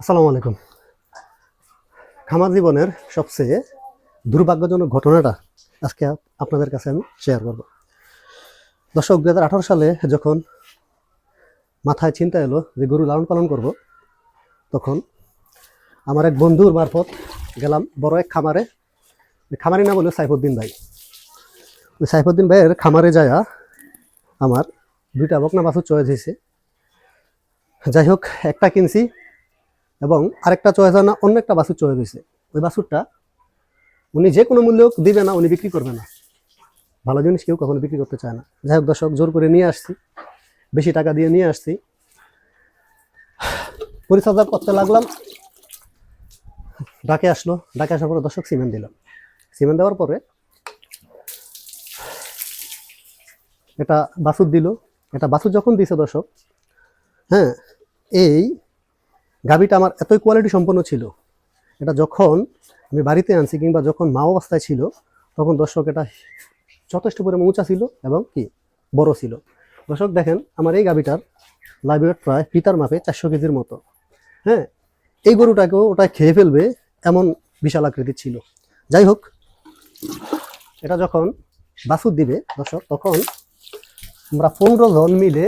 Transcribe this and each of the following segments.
আসসালামু আলাইকুম। খামার জীবনের সবচেয়ে দুর্ভাগ্যজনক ঘটনাটা আজকে আপনাদের কাছে আমি শেয়ার করব। দর্শক দু হাজার সালে যখন মাথায় চিন্তা এলো যে গরু লালন পালন করব, তখন আমার এক বন্ধুর মারফত গেলাম বড় এক খামারে। খামারি না বলে সাইফুদ্দিন ভাই। ওই সাইফুদ্দিন ভাইয়ের খামারে যায়া আমার দুইটা বকনা বাছুর চয়েস হয়েছে। যাই হোক, একটা কিনছি এবং আরেকটা চয়েস না, অন্য একটা বাছুর চয়েস হয়েছে। ওই বাছুরটা উনি যে কোনো মূল্য দিবে না, উনি বিক্রি করবে না। ভালো জিনিস কেউ কখনো বিক্রি করতে চায় না। যাই হোক দর্শক, জোর করে নিয়ে আসছি। বেশি টাকা দিয়ে নিয়ে আসছি। পরিচর্যা করতে লাগলাম। ডাকে আসলো। ডাকে আসার পরে দর্শক সিমেন্ট দিলাম সিমেন্ট দেওয়ার পরে এটা বাছুর দিল। এটা বাছুর যখন দিছে দর্শক হ্যাঁ এই গাবিটা আমার এতই কোয়ালিটি সম্পন্ন ছিল, এটা যখন আমি বাড়িতে আনছি কিংবা যখন মা অবস্থায় ছিল, তখন দর্শক এটা যথেষ্ট পরিমাণ উঁচা ছিল এবং কি, বড় ছিল। দর্শক দেখেন, আমার এই গাবিটার লাইভ প্রায় পিতার মাপে চারশো কেজির মতো। হ্যাঁ এই গরুটাকেও ওটা খেয়ে ফেলবে এমন বিশাল আকৃতির ছিল। যাই হোক, এটা যখন বাছুর দিবে দর্শক, তখন আমরা পনেরো জন মিলে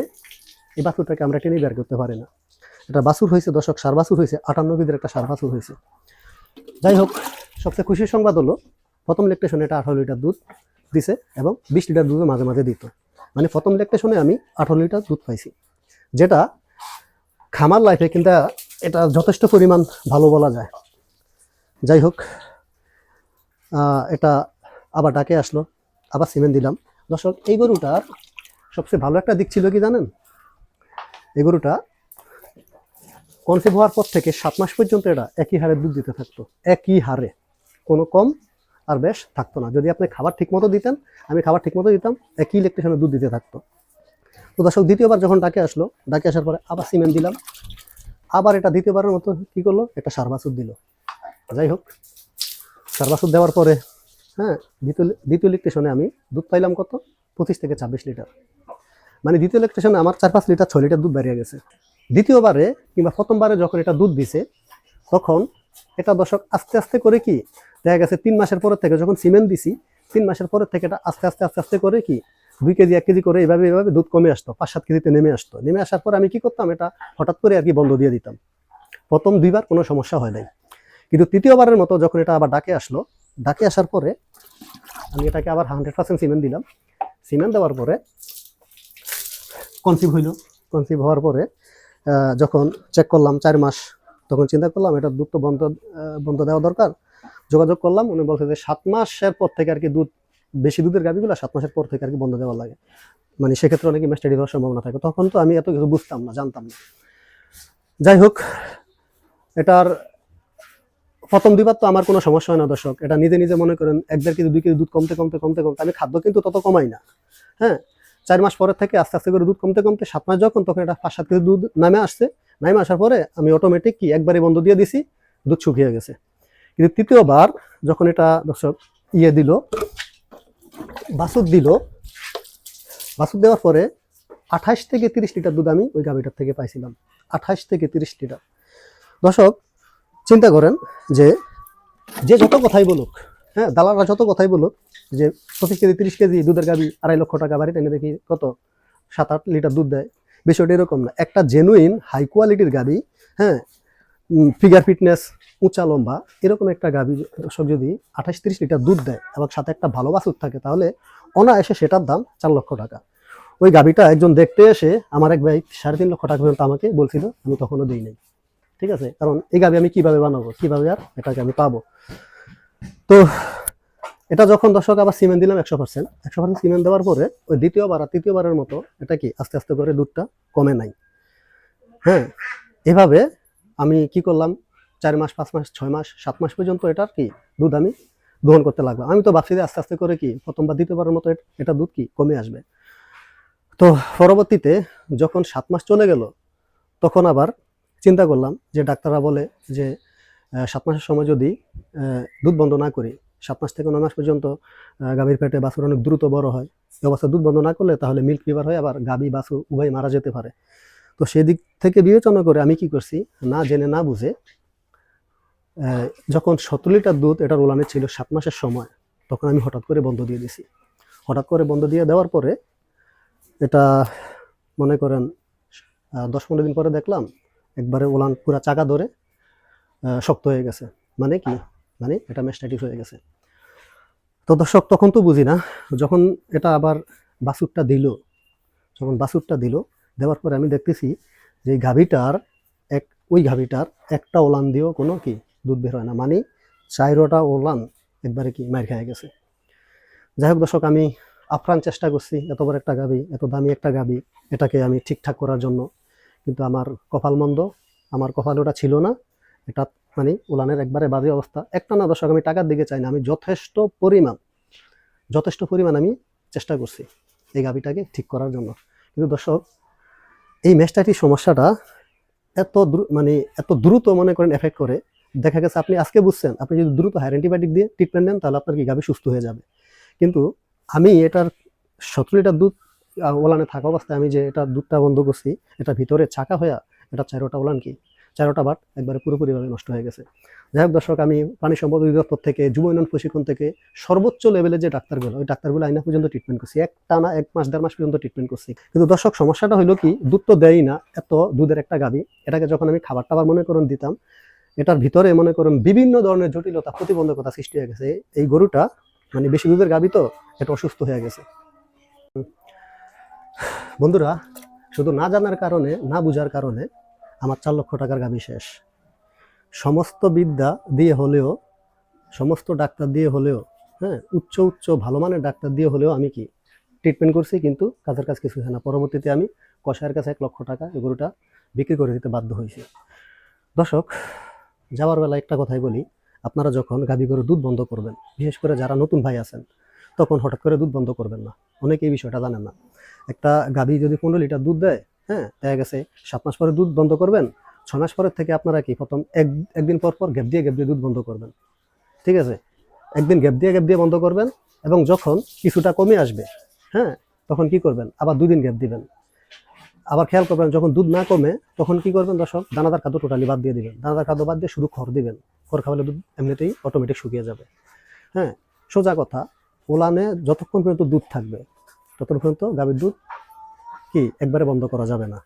এই বাছুরটাকে আমরা টেনে বের করতে পারি না। এটা বাছুর হয়েছে দশক সার বাছুর হয়েছে, আটান্ন কেজির একটা সার বাছুর হয়েছে। যাই হোক, সবচেয়ে খুশির সংবাদ হলো, প্রথম লেকটেশনে এটা আঠারো লিটার দুধ দিছে এবং বিশ লিটার দুধও মাঝে মাঝে দিত। মানে প্রথম লেকটেশনে আমি আঠারো লিটার দুধ পাইছি, যেটা খামার লাইফে কিন্তু এটা যথেষ্ট পরিমাণ ভালো বলা যায়। যাই হোক এটা আবার ডাকে আসলো, আবার সিমেন্ট দিলাম। দর্শক, এই গরুটার সবচেয়ে ভালো একটা দিক ছিল কি জানেন? এই গরুটা কনসেপ্ট হওয়ার পর থেকে সাত মাস পর্যন্ত এটা একই হারে দুধ দিতে থাকতো। একই হারে। কোনো কম আর বেশ থাকতো না। যদি আপনি খাবার ঠিকমতো দিতেন, আমি খাবার ঠিকমতো দিতাম, একই ইলেকট্রিশনে দুধ দিতে থাকতো। তো দর্শক, দ্বিতীয়বার যখন ডাকে আসলো, ডাকে আসার পরে আবার সিমেন্ট দিলাম। আবার এটা দ্বিতীয়বারের মতো কি করল? একটা সারবাসুদ দিল। যাই হোক সারবাসুদ দেওয়ার পরে হ্যাঁ দ্বিতীয় দ্বিতীয় ইলেকট্রিশনে আমি দুধ পাইলাম কত? পঁচিশ থেকে ছাব্বিশ লিটার। মানে দ্বিতীয় ইলেকট্রিশনে আমার চার পাঁচ লিটার, ছয় লিটার দুধ বেরিয়ে গেছে। দ্বিতীয়বারে কিংবা প্রথমবারে যখন এটা দুধ দিছে, তখন এটা দর্শক আস্তে আস্তে করে কি, দেখা গেছে তিন মাসের পরের থেকে যখন সিমেন্ট দিছি, তিন মাসের পরের থেকে এটা আস্তে আস্তে আস্তে আস্তে করে কি, দুই কেজি, এক কেজি করে এইভাবে এইভাবে দুধ কমে আসতো, পাঁচ, সাত কেজিতে নেমে আসতো। নেমে আসার পর আমি কি করতাম, এটা হঠাৎ করে আর কি বন্ধ দিয়ে দিতাম। প্রথম দুইবার কোনো সমস্যা হয় নাই। কিন্তু তৃতীয়বারের মতো যখন এটা আবার ডাকে আসলো, ডাকে আসার পরে আমি এটাকে আবার হান্ড্রেড পার্সেন্ট সিমেন্ট দিলাম। সিমেন্ট দেওয়ার পরে কনসিভ হইল। কনসিভ হওয়ার পরে যখন চেক করলাম চার মাস, তখন চিন্তা করলাম এটা দুধ তো বন্ধ বন্ধ দেওয়া দরকার। যোগাযোগ করলাম, উনি বলছে যে সাত মাসের পর থেকে আর কি দুধ, বেশি দুধের গাভিগুলো সাত মাসের পর থেকে আর কি বন্ধ দেওয়া লাগে। মানে সেক্ষেত্রে অনেক মেস্টাডি দেওয়ার সম্ভাবনা থাকে। তখন তো আমি এত কিছু বুঝতাম না, জানতাম না। যাই হোক, এটার প্রথম দুইবার তো আমার কোনো সমস্যা হয় না দর্শক। এটা নিজে নিজে মনে করেন, এক দেড় কেজি, দুই কেজি দুধ কমতে কমতে কমতে কমতে, আমি খাদ্য কিন্তু তত কমাই না। হ্যাঁ? চার মাস পরের থেকে আস্তে আস্তে করে দুধ কমতে কমতে সাত মাস যখন তখন এটা পাঁচ সাত কেজি দুধ নামে আসছে, নামে আসার পরে আমি অটোমেটিক কি একবারে বন্ধ দিয়ে দিছি, দুধ শুকিয়ে গেছে। কিন্তু তৃতীয়বার যখন এটা দর্শক ইয়ে দিল, বাছুর দিল, বাছুর দেওয়ার পরে আঠাশ থেকে তিরিশ লিটার দুধ আমি ওই গাভিটার থেকে পাইছিলাম। আঠাশ থেকে তিরিশ লিটার। দর্শক, চিন্তা করেন যে যে যত কথাই বলুক হ্যাঁ দালালরা যত কথাই বলুক, যে পঁচিশ কেজি, তিরিশ কেজি দুধের গাবি আড়াই লক্ষ টাকা বাড়িতে এনে দেখি কত? সাত আট লিটার দুধ দেয়। বিষয়টা এরকম না। একটা জেনুইন হাই কোয়ালিটির গাবি হ্যাঁ ফিগার ফিটনেস উঁচা লম্বা, এরকম একটা গাবি দর্শক যদি আঠাশ তিরিশ লিটার দুধ দেয় এবং সাথে একটা ভালো বাছুর থাকে, তাহলে অনায়াসে সেটার দাম চার লক্ষ টাকা। ওই গাবিটা একজন দেখতে এসে, আমার এক ভাই সাড়ে তিন লক্ষ টাকা পর্যন্ত আমাকে বলছিল, আমি তখনও দিই নাই। ঠিক আছে? কারণ এই গাবি আমি কীভাবে বানাবো? কীভাবে আর এটাকে আমি পাবো? তো এটা যখন দর্শক আবার সিমেন্ট দিলাম একশো পার্সেন্ট একশো পার্সেন্ট সিমেন্ট দেওয়ার পরে ওই দ্বিতীয়বার আর তৃতীয়বারের মতো এটা কি আস্তে আস্তে করে দুধটা কমে নাই। হ্যাঁ এভাবে আমি কি করলাম, চার মাস, পাঁচ মাস, ছয় মাস, সাত মাস পর্যন্ত এটার কি দুধ আমি দহন করতে লাগলাম। আমি তো ভাবছি আস্তে আস্তে করে কি প্রথমবার, দ্বিতীয়বারের মতো এটা দুধ কি কমে আসবে। তো পরবর্তীতে যখন সাত মাস চলে গেল, তখন আবার চিন্তা করলাম যে ডাক্তাররা বলে যে সাত মাসের সময় যদি দুধ বন্ধ না করি, সাত মাস থেকে নয় মাস পর্যন্ত গাভীর পেটে বাছুর অনেক দ্রুত বড় হয়। এই অবস্থায় দুধ বন্ধ না করলে তাহলে মিল্ক ফিভার হয়, আবার গাভী, বাছুর উভয় মারা যেতে পারে। তো সেদিক থেকে বিবেচনা করে আমি কি করছি, না জেনে না বুঝে যখন সতেরো লিটার দুধ এটার ওলানে ছিল সাত মাসের সময়, তখন আমি হঠাৎ করে বন্ধ দিয়ে দিছি হঠাৎ করে বন্ধ দিয়ে দেওয়ার পরে এটা মনে করেন দশ পনেরো দিন পরে দেখলাম, একবারে ওলান পুরা চাকা ধরে শক্ত হয়ে গেছে। মানে কি? মানে এটা ম্যাস্টাইটিস হয়ে গেছে। তো দর্শক, তখন তো বুঝি না, যখন এটা আবার বাসুরটা দিল, যখন বাসুরটা দিল, দেওয়ার পরে আমি দেখতেছি যে গাভীটার এক, ওই গাভীটার একটা ওলান দিয়েও কোনো কি দুধ বের হয় না। মানে চাইরোটা ওলান একবারে কি মার খেয়ে গেছে। যাই হোক দর্শক, আমি আপ্রাণ চেষ্টা করছি, এত বড় একটা গাবি এত দামি একটা গাভী, এটাকে আমি ঠিকঠাক করার জন্য। কিন্তু আমার কপাল মন্দ, আমার কপাল ওটা ছিল না। এটা মানে উলানের একবারে বাজে অবস্থা। একটা না দর্শক আমি টাকার দিকে চাই না, আমি যথেষ্ট পরিমাণ যথেষ্ট পরিমাণ আমি চেষ্টা করছি এই গাভিটাকে ঠিক করার জন্য। কিন্তু দর্শক, এই ম্যাস্টাইটিস সমস্যাটা এত মানে এত দ্রুত মনে করেন এফেক্ট করে? দেখা গেছে আপনি আজকে বুঝছেন, আপনি যদি দ্রুত হায়ার অ্যান্টিবায়োটিক দিয়ে ট্রিটমেন্ট নেন, তাহলে আপনার কি গাভি সুস্থ হয়ে যাবে? কিন্তু আমি এটার সতেরো লিটার দুধ ওলানে থাকা অবস্থায় আমি যে এটা দুধটা বন্ধ করছি, এটা ভিতরে চাকা হয়ে এটা চারোটা ওলান কি? চারোটা বাট একবারে পুরোপুরিভাবে নষ্ট হয়ে গেছে। যাই হোক দর্শক, আমি প্রাণী সম্পদ অধিদপ্তর থেকে যুব উন্নয়ন প্রশিক্ষণ থেকে সর্বোচ্চ লেভেলের যে ডাক্তারগুলো, ওই ডাক্তারগুলো আইনা পর্যন্ত ট্রিটমেন্ট করছি। এক টানা, এক মাস, দেড় মাস পর্যন্ত ট্রিটমেন্ট করছি। কিন্তু দর্শক, সমস্যাটা হলো কি, দুধ তো দেয়ই না, এত দুধের একটা গাভী। এটাকে যখন আমি খাবার টাবার মনে করুন দিতাম, এটার ভিতরে মনে করুন বিভিন্ন ধরনের জটিলতা, প্রতিবন্ধকতা সৃষ্টি হয়ে গেছে। এই গরুটা মানে বেশি দুধের গাভী তো, এটা অসুস্থ হয়ে গেছে। বন্ধুরা, শুধু না জানার কারণে, না বুঝার কারণে আমার চার লক্ষ টাকার গাভী শেষ। সমস্ত বিদ্যা দিয়ে হলেও, সমস্ত ডাক্তার দিয়ে হলেও হ্যাঁ উচ্চ উচ্চ ভালো মানের ডাক্তার দিয়ে হলেও আমি কি ট্রিটমেন্ট করছি, কিন্তু কাজের কাজ কিছু হয় না। পরবর্তীতে আমি কষায়ের কাছে এক লক্ষ টাকা এই গরুটা বিক্রি করে দিতে বাধ্য হয়েছি। দর্শক, যাওয়ার বেলা একটা কথাই বলি, আপনারা যখন গাভী গরু দুধ বন্ধ করবেন, বিশেষ করে যারা নতুন ভাই আছেন, তখন হঠাৎ করে দুধ বন্ধ করবেন না। অনেকে এই বিষয়টা জানেন না। একটা গাভী যদি পনেরো লিটার দুধ দেয় হ্যাঁ দেখা গেছে সাত মাস পরে দুধ বন্ধ করবেন, ছ মাস পরের থেকে আপনারা কি প্রথম এক, একদিন পর পর গ্যাপ দিয়ে গ্যাপ দিয়ে দুধ বন্ধ করবেন। ঠিক আছে? একদিন গ্যাপ দিয়ে গ্যাপ দিয়ে বন্ধ করবেন এবং যখন কিছুটা কমে আসবে হ্যাঁ তখন কি করবেন? আবার দুদিন গ্যাপ দিবেন। আবার খেয়াল করবেন, যখন দুধ না কমে, তখন কি করবেন দর্শক? দানাদার খাদ্য টোটালি বাদ দিয়ে দিবেন। দানাদার খাদ্য বাদ দিয়ে শুধু খড় দিবেন। খড় খাওয়ালে দুধ এমনিতেই অটোমেটিক শুকিয়ে যাবে। হ্যাঁ সোজা কথা, ওলানে যতক্ষণ পর্যন্ত দুধ থাকবে, ততক্ষণ পর্যন্ত গাভীর দুধ কি? একবারে বন্ধ করা যাবে না।